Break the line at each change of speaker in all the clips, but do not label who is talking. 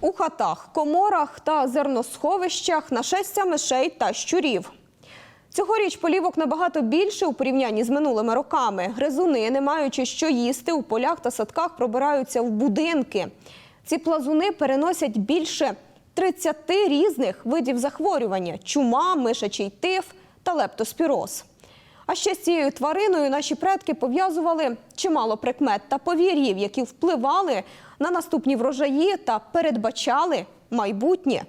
У хатах, коморах та зерносховищах нашестя мишей та щурів. Цьогоріч полівок набагато більше у порівнянні з минулими роками. Гризуни, не маючи що їсти, у полях та садках пробираються в будинки. Ці плазуни переносять більше 30 різних видів захворювання: чума, мишачий тиф та лептоспіроз. А ще з цією твариною наші предки пов'язували чимало прикмет та повір'їв, які впливали на наступні врожаї та передбачали майбутнє.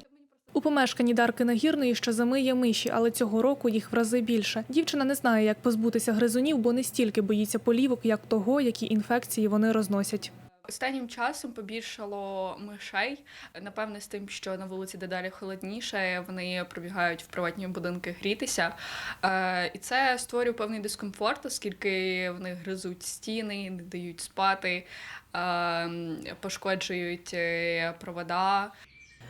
У помешканні Дарки Нагірної щозими є миші, але цього року їх в рази більше. Дівчина не знає, як позбутися гризунів, бо не стільки боїться полівок, як того, які інфекції вони розносять.
Останнім часом побільшало мишей. Напевне, з тим, що на вулиці дедалі холодніше, вони пробігають в приватні будинки грітися. Е, і це створює певний дискомфорт, оскільки вони гризуть стіни, не дають спати, е, пошкоджують е, провода.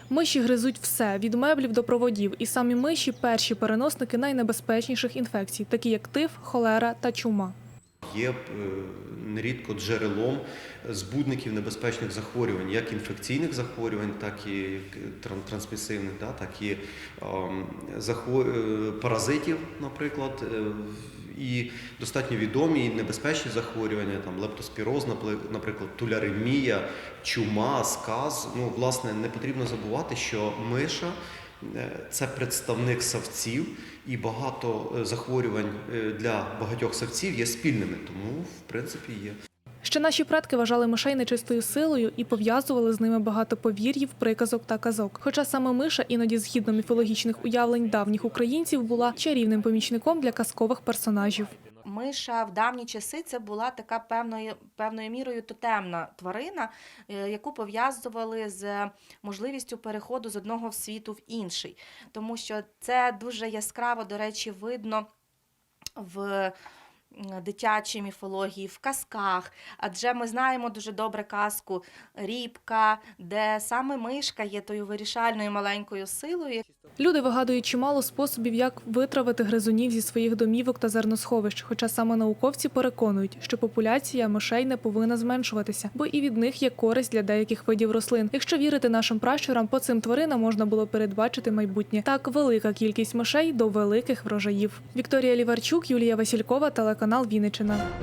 Миші гризуть все від меблів до проводів, і самі миші перші переносники найнебезпечніших інфекцій, такі як тиф, холера та чума.
Є е, нерідко джерелом збудників небезпечних захворювань, як інфекційних захворювань, так і тран- трансмісивних, так і е, паразитів, наприклад. е, І достатньо відомі і небезпечні захворювання, там лептоспіроз, наприклад, туляремія, чума, сказ. Ну, власне, не потрібно забувати, що миша Е, Це представник савців, і багато е, захворювань е, для багатьох савців є спільними, тому в принципі є.
Ще наші предки вважали мишей нечистою силою і пов'язували з ними багато повір'їв, приказок та казок. Хоча саме миша, іноді згідно міфологічних уявлень давніх українців, була чарівним помічником для казкових персонажів.
Миша в давні часи це була така певною певною мірою тотемна тварина, е, яку пов'язували з можливістю переходу з одного світу в інший. Тому що це дуже яскраво, до речі, видно в дитячій міфології, в казках. Адже ми знаємо дуже добре казку Рібка, де саме мишка є тою вирішальною маленькою силою,
Люди вигадують чимало способів, як витравити гризунів зі своїх домівок та зерносховищ. Хоча саме науковці переконують, що популяція мишей не повинна зменшуватися, бо і від них є користь для деяких видів рослин. Якщо вірити нашим пращурам, по цим тваринам можна було передбачити майбутнє. Так, велика кількість мишей до великих врожаїв. Вікторія Ліварчук, Юлія Василькова, телеканал Вінниччина.